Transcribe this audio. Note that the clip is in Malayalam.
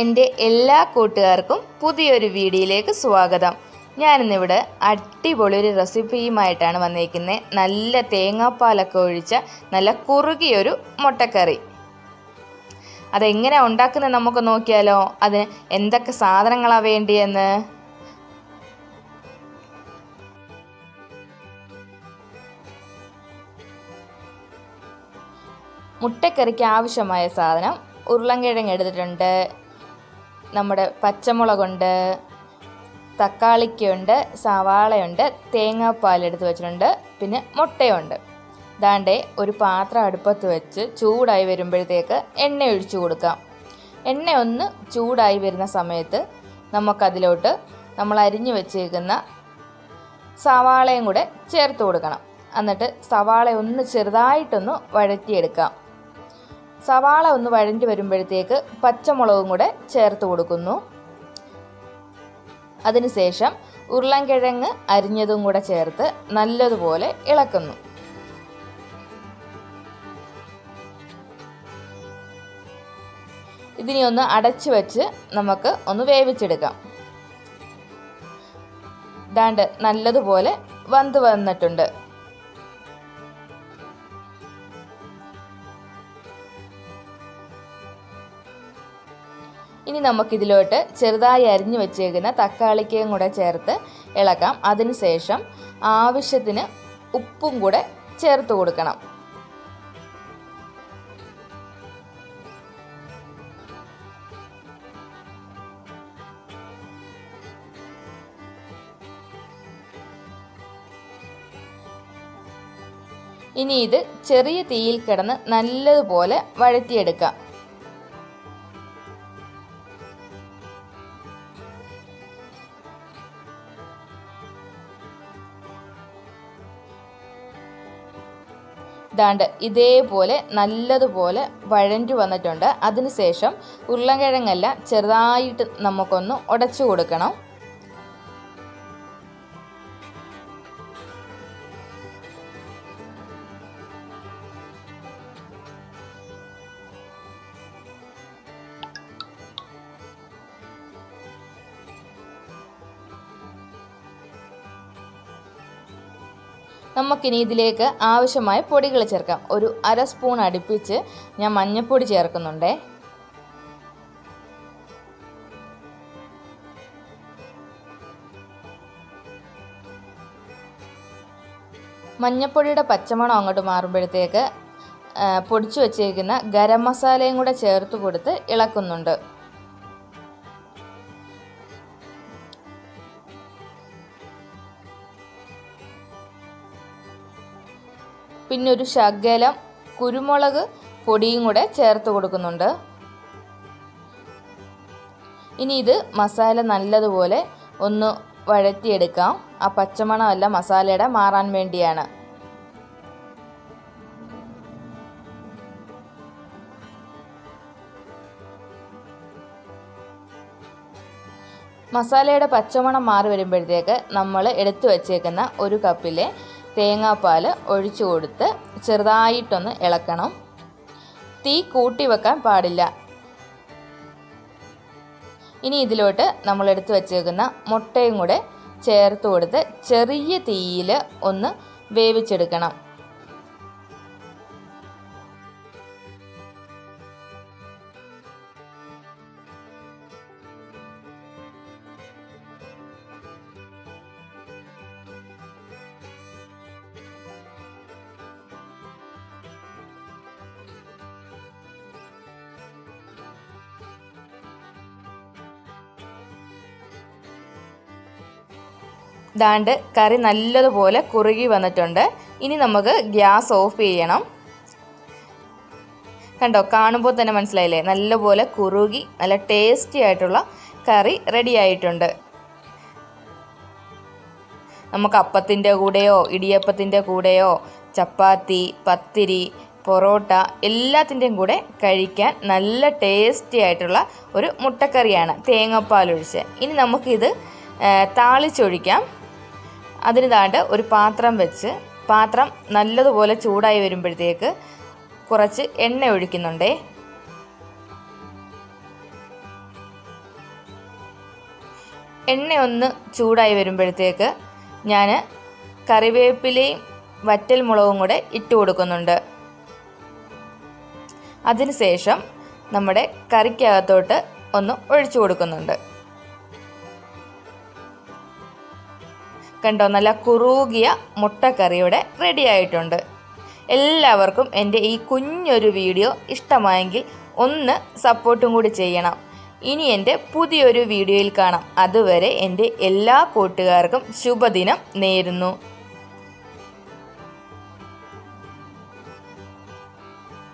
എന്റെ എല്ലാ കൂട്ടുകാർക്കും പുതിയൊരു വീഡിയോയിലേക്ക് സ്വാഗതം. ഞാനിന്നിവിടെ അടിപൊളി ഒരു റെസിപ്പിയുമായിട്ടാണ് വന്നിരിക്കുന്നത്. നല്ല തേങ്ങാപ്പാലൊക്കെ ഒഴിച്ച നല്ല കുറുകിയൊരു മുട്ടക്കറി. അതെങ്ങനെ ഉണ്ടാക്കുന്നത് നമുക്ക് നോക്കിയാലോ? അതിന് എന്തൊക്കെ സാധനങ്ങളാണ് വേണ്ടിയെന്ന്? മുട്ടക്കറിക്ക് ആവശ്യമായ സാധനം ഉരുളൻകിഴങ്ങ് എടുത്തിട്ടുണ്ട്. നമ്മുടെ പച്ചമുളകുണ്ട് തക്കാളിക്കുണ്ട് സവാളയുണ്ട് തേങ്ങാപ്പാൽ എടുത്ത് വെച്ചിട്ടുണ്ട് പിന്നെ മുട്ടയുണ്ട്. ദാണ്ടെ ഒരു പാത്രം അടുപ്പത്ത് വെച്ച് ചൂടായി വരുമ്പോഴത്തേക്ക് എണ്ണ ഒഴിച്ചു കൊടുക്കാം. എണ്ണ ഒന്ന് ചൂടായി വരുന്ന സമയത്ത് നമുക്കതിലോട്ട് നമ്മൾ അരിഞ്ഞു വെച്ചേക്കുന്ന സവാളയും കൂടെ ചേർത്ത് കൊടുക്കണം. എന്നിട്ട് സവാള ഒന്ന് ചെറുതായിട്ടൊന്ന് വഴറ്റിയെടുക്കാം. സവാള ഒന്ന് വഴണ്ടി വരുമ്പോഴത്തേക്ക് പച്ചമുളകും കൂടെ ചേർത്ത് കൊടുക്കുന്നു. അതിനുശേഷം ഉരുളൻകിഴങ്ങ് അരിഞ്ഞതും കൂടെ ചേർത്ത് നല്ലതുപോലെ ഇളക്കുന്നു. ഇതിനെ ഒന്ന് അടച്ചു വെച്ച് നമുക്ക് ഒന്ന് വേവിച്ചെടുക്കാം. ദാണ്ട് നല്ലതുപോലെ വന്ന് വന്നിട്ടുണ്ട്. ഇനി നമുക്കിതിലോട്ട് ചെറുതായി അരിഞ്ഞു വെച്ചേക്കുന്ന തക്കാളിക്കയും കൂടെ ചേർത്ത് ഇളക്കാം. അതിനുശേഷം ആവശ്യത്തിന് ഉപ്പും കൂടെ ചേർത്ത് കൊടുക്കണം. ഇനി ഇത് ചെറിയ തീയിൽ കിടന്ന് നല്ലതുപോലെ വഴറ്റിയെടുക്കാം. ദാണ്ട് ഇതേപോലെ നല്ലതുപോലെ വഴഞ്ഞു വന്നിട്ടുണ്ട്. അതിനുശേഷം ഉരുളൻകിഴങ്ങെല്ലാം ചെറുതായിട്ട് നമുക്കൊന്ന് ഉടച്ചു കൊടുക്കണം. നമുക്കിനി ഇതിലേക്ക് ആവശ്യമായ പൊടികൾ ചേർക്കാം. ഒരു അര സ്പൂൺ അടുപ്പിച്ച് ഞാൻ മഞ്ഞൾപ്പൊടി ചേർക്കുന്നുണ്ടേ. മഞ്ഞൾപ്പൊടിയുടെ പച്ചമണം അങ്ങോട്ട് മാറുമ്പോഴത്തേക്ക് പൊടിച്ചു വച്ചേക്കുന്ന ഗരം മസാലയും കൂടെ ചേർത്ത് കൊടുത്ത് ഇളക്കുന്നുണ്ട്. പിന്നെ ഒരു ശകലം കുരുമുളക് പൊടിയും കൂടെ ചേർത്ത് കൊടുക്കുന്നുണ്ട്. ഇനി ഇത് മസാല നല്ലതുപോലെ ഒന്ന് വഴറ്റിയെടുക്കാം. ആ പച്ചമണമല്ല മസാലയുടെ മാറാൻ വേണ്ടിയാണ്. മസാലയുടെ പച്ചമണം മാറി വരുമ്പോഴത്തേക്ക് നമ്മൾ എടുത്തു വച്ചേക്കുന്ന ഒരു കപ്പിലെ തേങ്ങാപ്പാൽ ഒഴിച്ചു കൊടുത്ത് ചെറുതായിട്ടൊന്ന് ഇളക്കണം. തീ കൂട്ടി വെക്കാൻ പാടില്ല. ഇനി ഇതിലോട്ട് നമ്മൾ എടുത്തു വച്ചേക്കുന്ന മുട്ടയും കൂടെ ചേർത്ത് കൊടുത്ത് ചെറിയ തീയിൽ ഒന്ന് വേവിച്ചെടുക്കണം. ദാണ്ട് കറി നല്ലതുപോലെ കുറുകി വന്നിട്ടുണ്ട്. ഇനി നമുക്ക് ഗ്യാസ് ഓഫ് ചെയ്യണം. കണ്ടോ കാണുമ്പോൾ തന്നെ മനസ്സിലായില്ലേ? നല്ലപോലെ കുറുകി നല്ല ടേസ്റ്റി ആയിട്ടുള്ള കറി റെഡി ആയിട്ടുണ്ട്. നമുക്ക് അപ്പത്തിന്റെ കൂടെയോ ഇടിയപ്പത്തിന്റെ കൂടെയോ ചപ്പാത്തി പത്തിരി പൊറോട്ട എല്ലാത്തിന്റെയും കൂടെ കഴിക്കാൻ നല്ല ടേസ്റ്റി ആയിട്ടുള്ള ഒരു മുട്ടക്കറിയാണ് തേങ്ങാപ്പാലൊഴിച്ച് ഇനി നമുക്കിത് താളിച്ചൊഴിക്കാം. അതിന് താണ്ട് ഒരു പാത്രം വെച്ച് പാത്രം നല്ലതുപോലെ ചൂടായി വരുമ്പോഴത്തേക്ക് കുറച്ച് എണ്ണ ഒഴിക്കുന്നുണ്ടേ. എണ്ണ ഒന്ന് ചൂടായി വരുമ്പോഴത്തേക്ക് ഞാൻ കറിവേപ്പിലയും വറ്റൽ മുളകും കൂടെ ഇട്ട് കൊടുക്കുന്നുണ്ട്. അതിനുശേഷം നമ്മുടെ കറിക്കകത്തോട്ട് ഒന്ന് ഒഴിച്ചു കൊടുക്കുന്നുണ്ട്. കണ്ടോ നല്ല കുറുകിയ മുട്ടക്കറിയുടെ റെഡി ആയിട്ടുണ്ട്. എല്ലാവർക്കും എന്റെ ഈ കുഞ്ഞൊരു വീഡിയോ ഇഷ്ടമായെങ്കിൽ ഒന്ന് സപ്പോർട്ടും കൂടി ചെയ്യണം. ഇനി എന്റെ പുതിയൊരു വീഡിയോയിൽ കാണാം. അതുവരെ എന്റെ എല്ലാ കൂട്ടുകാർക്കും ശുഭദിനം നേരുന്നു.